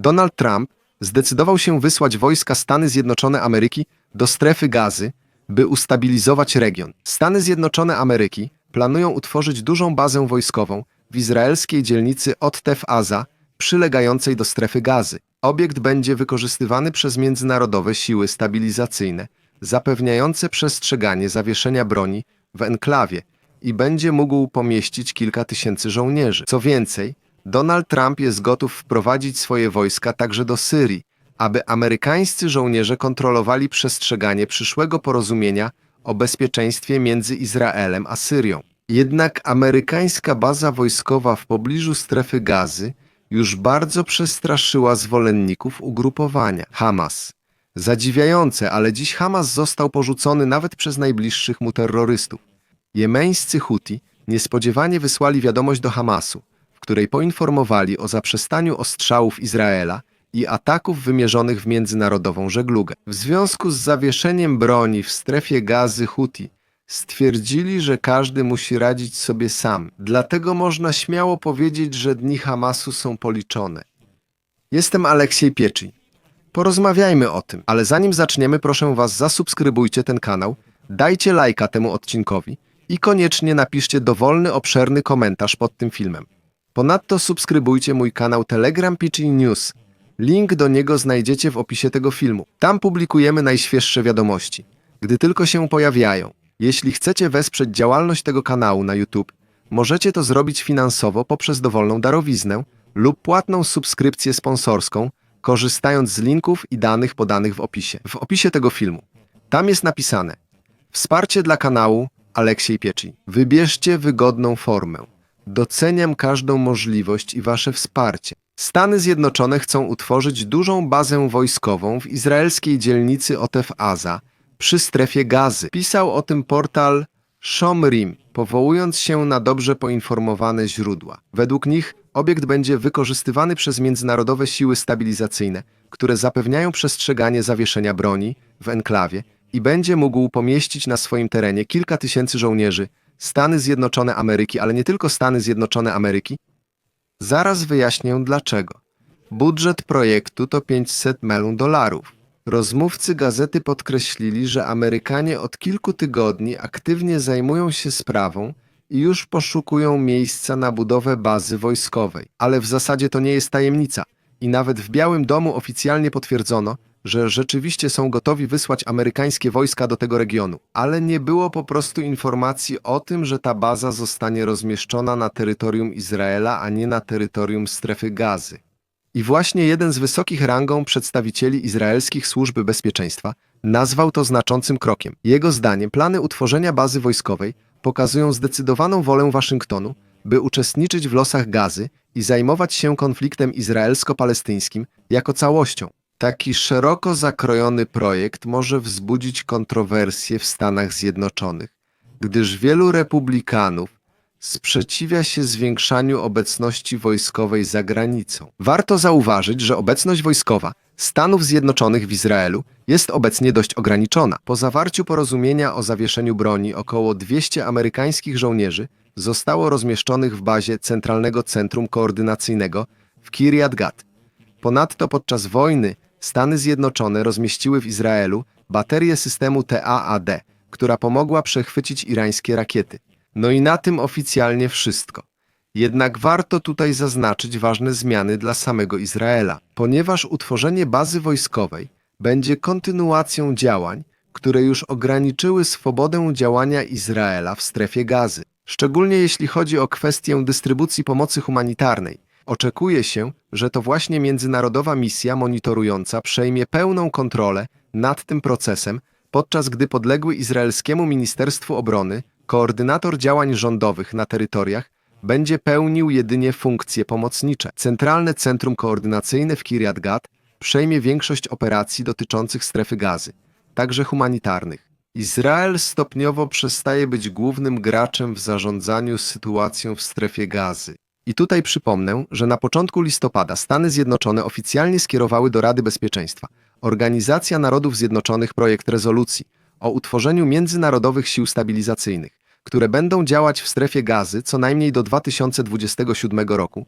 Donald Trump zdecydował się wysłać wojska Stany Zjednoczone Ameryki do strefy gazy, by ustabilizować region. Stany Zjednoczone Ameryki planują utworzyć dużą bazę wojskową w izraelskiej dzielnicy Ottef Aza, przylegającej do strefy gazy. Obiekt będzie wykorzystywany przez międzynarodowe siły stabilizacyjne, zapewniające przestrzeganie zawieszenia broni w enklawie i będzie mógł pomieścić kilka tysięcy żołnierzy. Co więcej, Donald Trump jest gotów wprowadzić swoje wojska także do Syrii, aby amerykańscy żołnierze kontrolowali przestrzeganie przyszłego porozumienia o bezpieczeństwie między Izraelem a Syrią. Jednak amerykańska baza wojskowa w pobliżu strefy gazy już bardzo przestraszyła zwolenników ugrupowania Hamas. Zadziwiające, ale dziś Hamas został porzucony nawet przez najbliższych mu terrorystów. Jemeńscy Huti niespodziewanie wysłali wiadomość do Hamasu, której poinformowali o zaprzestaniu ostrzałów Izraela i ataków wymierzonych w międzynarodową żeglugę. W związku z zawieszeniem broni w strefie gazy Huti stwierdzili, że każdy musi radzić sobie sam. Dlatego można śmiało powiedzieć, że dni Hamasu są policzone. Jestem Aleksiej Pieczy. Porozmawiajmy o tym, ale zanim zaczniemy, proszę Was, zasubskrybujcie ten kanał, dajcie lajka temu odcinkowi i koniecznie napiszcie dowolny, obszerny komentarz pod tym filmem. Ponadto subskrybujcie mój kanał Telegram Pitchy News. Link do niego znajdziecie w opisie tego filmu. Tam publikujemy najświeższe wiadomości, gdy tylko się pojawiają. Jeśli chcecie wesprzeć działalność tego kanału na YouTube, możecie to zrobić finansowo poprzez dowolną darowiznę lub płatną subskrypcję sponsorską, korzystając z linków i danych podanych w opisie. W opisie tego filmu. Tam jest napisane Wsparcie dla kanału Aleksiej Pieczy. Wybierzcie wygodną formę. Doceniam każdą możliwość i wasze wsparcie. Stany Zjednoczone chcą utworzyć dużą bazę wojskową w izraelskiej dzielnicy Otef Aza przy strefie gazy. Pisał o tym portal Shomrim, powołując się na dobrze poinformowane źródła. Według nich obiekt będzie wykorzystywany przez międzynarodowe siły stabilizacyjne, które zapewniają przestrzeganie zawieszenia broni w enklawie i będzie mógł pomieścić na swoim terenie kilka tysięcy żołnierzy Stany Zjednoczone Ameryki, ale nie tylko Stany Zjednoczone Ameryki. Zaraz wyjaśnię dlaczego. Budżet projektu to 500 milionów dolarów. Rozmówcy gazety podkreślili, że Amerykanie od kilku tygodni aktywnie zajmują się sprawą i już poszukują miejsca na budowę bazy wojskowej. Ale w zasadzie to nie jest tajemnica i nawet w Białym Domu oficjalnie potwierdzono, że rzeczywiście są gotowi wysłać amerykańskie wojska do tego regionu, ale nie było po prostu informacji o tym, że ta baza zostanie rozmieszczona na terytorium Izraela, a nie na terytorium strefy gazy. I właśnie jeden z wysokich rangą przedstawicieli izraelskich służby bezpieczeństwa nazwał to znaczącym krokiem. Jego zdaniem plany utworzenia bazy wojskowej pokazują zdecydowaną wolę Waszyngtonu, by uczestniczyć w losach gazy i zajmować się konfliktem izraelsko-palestyńskim jako całością. Taki szeroko zakrojony projekt może wzbudzić kontrowersje w Stanach Zjednoczonych, gdyż wielu republikanów sprzeciwia się zwiększaniu obecności wojskowej za granicą. Warto zauważyć, że obecność wojskowa Stanów Zjednoczonych w Izraelu jest obecnie dość ograniczona. Po zawarciu porozumienia o zawieszeniu broni około 200 amerykańskich żołnierzy zostało rozmieszczonych w bazie Centralnego Centrum Koordynacyjnego w Kiryat Gat. Ponadto podczas wojny Stany Zjednoczone rozmieściły w Izraelu baterię systemu TAAD, która pomogła przechwycić irańskie rakiety. No i na tym oficjalnie wszystko. Jednak warto tutaj zaznaczyć ważne zmiany dla samego Izraela, ponieważ utworzenie bazy wojskowej będzie kontynuacją działań, które już ograniczyły swobodę działania Izraela w strefie gazy. Szczególnie jeśli chodzi o kwestię dystrybucji pomocy humanitarnej. Oczekuje się, że to właśnie międzynarodowa misja monitorująca przejmie pełną kontrolę nad tym procesem, podczas gdy podległy izraelskiemu Ministerstwu Obrony koordynator działań rządowych na terytoriach będzie pełnił jedynie funkcje pomocnicze. Centralne Centrum Koordynacyjne w Kiryat Gat przejmie większość operacji dotyczących strefy gazy, także humanitarnych. Izrael stopniowo przestaje być głównym graczem w zarządzaniu sytuacją w strefie gazy. I tutaj przypomnę, że na początku listopada Stany Zjednoczone oficjalnie skierowały do Rady Bezpieczeństwa Organizacja Narodów Zjednoczonych projekt rezolucji o utworzeniu międzynarodowych sił stabilizacyjnych, które będą działać w strefie gazy co najmniej do 2027 roku.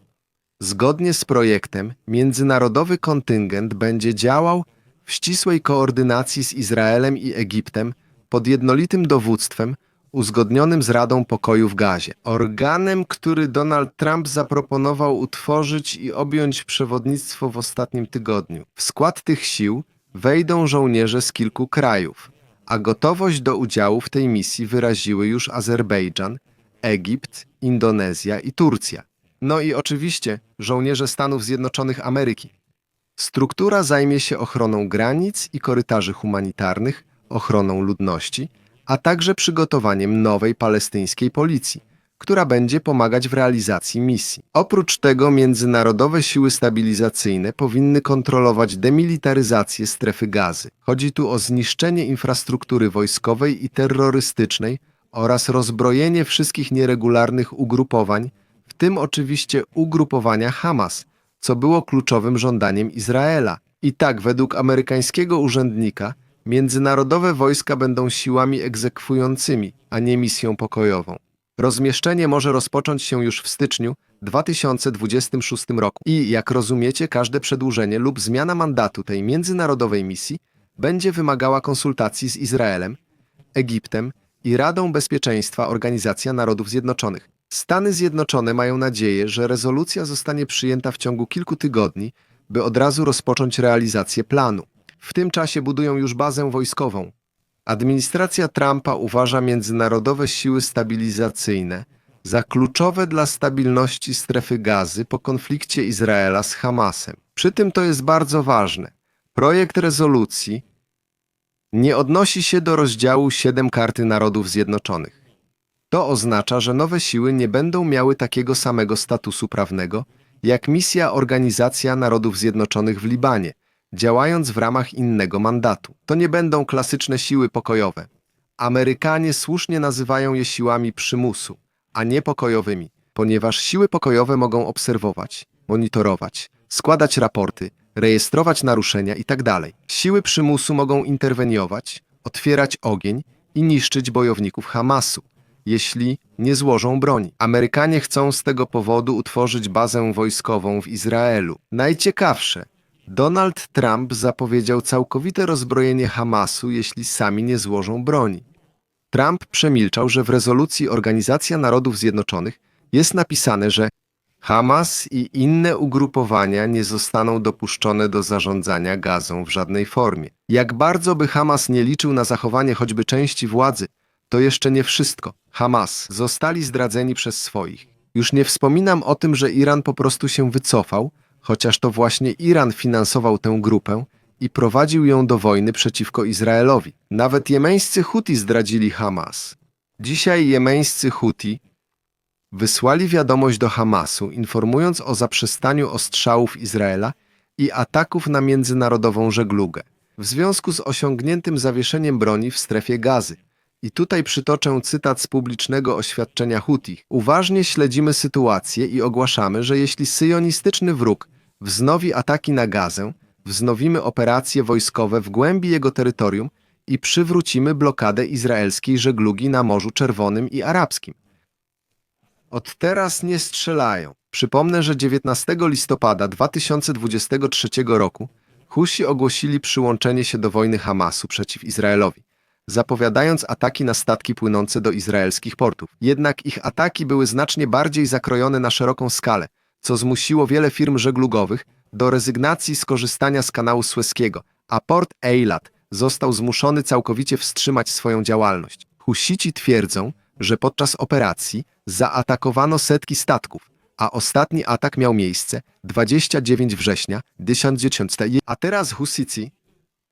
Zgodnie z projektem, międzynarodowy kontyngent będzie działał w ścisłej koordynacji z Izraelem i Egiptem pod jednolitym dowództwem uzgodnionym z Radą Pokoju w Gazie. Organem, który Donald Trump zaproponował utworzyć i objąć przewodnictwo w ostatnim tygodniu. W skład tych sił wejdą żołnierze z kilku krajów, a gotowość do udziału w tej misji wyraziły już Azerbejdżan, Egipt, Indonezja i Turcja. No i oczywiście żołnierze Stanów Zjednoczonych Ameryki. Struktura zajmie się ochroną granic i korytarzy humanitarnych, ochroną ludności, a także przygotowaniem nowej palestyńskiej policji, która będzie pomagać w realizacji misji. Oprócz tego międzynarodowe siły stabilizacyjne powinny kontrolować demilitaryzację strefy gazy. Chodzi tu o zniszczenie infrastruktury wojskowej i terrorystycznej oraz rozbrojenie wszystkich nieregularnych ugrupowań, w tym oczywiście ugrupowania Hamas, co było kluczowym żądaniem Izraela. I tak, według amerykańskiego urzędnika, międzynarodowe wojska będą siłami egzekwującymi, a nie misją pokojową. Rozmieszczenie może rozpocząć się już w styczniu 2026 roku i, jak rozumiecie, każde przedłużenie lub zmiana mandatu tej międzynarodowej misji będzie wymagała konsultacji z Izraelem, Egiptem i Radą Bezpieczeństwa Organizacji Narodów Zjednoczonych. Stany Zjednoczone mają nadzieję, że rezolucja zostanie przyjęta w ciągu kilku tygodni, by od razu rozpocząć realizację planu. W tym czasie budują już bazę wojskową. Administracja Trumpa uważa międzynarodowe siły stabilizacyjne za kluczowe dla stabilności strefy gazy po konflikcie Izraela z Hamasem. Przy tym to jest bardzo ważne. Projekt rezolucji nie odnosi się do rozdziału 7 Karty Narodów Zjednoczonych. To oznacza, że nowe siły nie będą miały takiego samego statusu prawnego jak misja Organizacja Narodów Zjednoczonych w Libanie, działając w ramach innego mandatu. To nie będą klasyczne siły pokojowe. Amerykanie słusznie nazywają je siłami przymusu, a nie pokojowymi, ponieważ siły pokojowe mogą obserwować, monitorować, składać raporty, rejestrować naruszenia itd. Siły przymusu mogą interweniować, otwierać ogień i niszczyć bojowników Hamasu, jeśli nie złożą broni. Amerykanie chcą z tego powodu utworzyć bazę wojskową w Izraelu. Najciekawsze, Donald Trump zapowiedział całkowite rozbrojenie Hamasu, jeśli sami nie złożą broni. Trump przemilczał, że w rezolucji Organizacja Narodów Zjednoczonych jest napisane, że Hamas i inne ugrupowania nie zostaną dopuszczone do zarządzania gazą w żadnej formie. Jak bardzo by Hamas nie liczył na zachowanie choćby części władzy, to jeszcze nie wszystko. Hamas zostali zdradzeni przez swoich. Już nie wspominam o tym, że Iran po prostu się wycofał, chociaż to właśnie Iran finansował tę grupę i prowadził ją do wojny przeciwko Izraelowi. Nawet jemeńscy Huti zdradzili Hamas. Dzisiaj jemeńscy Huti wysłali wiadomość do Hamasu, informując o zaprzestaniu ostrzałów Izraela i ataków na międzynarodową żeglugę w związku z osiągniętym zawieszeniem broni w strefie gazy. I tutaj przytoczę cytat z publicznego oświadczenia Hutich. Uważnie śledzimy sytuację i ogłaszamy, że jeśli syjonistyczny wróg wznowi ataki na Gazę, wznowimy operacje wojskowe w głębi jego terytorium i przywrócimy blokadę izraelskiej żeglugi na Morzu Czerwonym i Arabskim. Od teraz nie strzelają. Przypomnę, że 19 listopada 2023 roku Husi ogłosili przyłączenie się do wojny Hamasu przeciw Izraelowi, zapowiadając ataki na statki płynące do izraelskich portów. Jednak ich ataki były znacznie bardziej zakrojone na szeroką skalę, co zmusiło wiele firm żeglugowych do rezygnacji z korzystania z kanału Sueskiego, a port Eilat został zmuszony całkowicie wstrzymać swoją działalność. Husici twierdzą, że podczas operacji zaatakowano setki statków, a ostatni atak miał miejsce 29 września 2010, a teraz Husici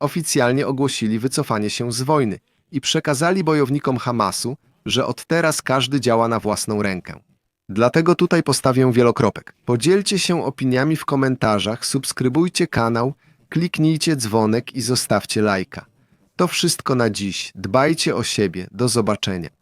oficjalnie ogłosili wycofanie się z wojny i przekazali bojownikom Hamasu, że od teraz każdy działa na własną rękę. Dlatego tutaj postawię wielokropek. Podzielcie się opiniami w komentarzach, subskrybujcie kanał, kliknijcie dzwonek i zostawcie lajka. To wszystko na dziś. Dbajcie o siebie. Do zobaczenia.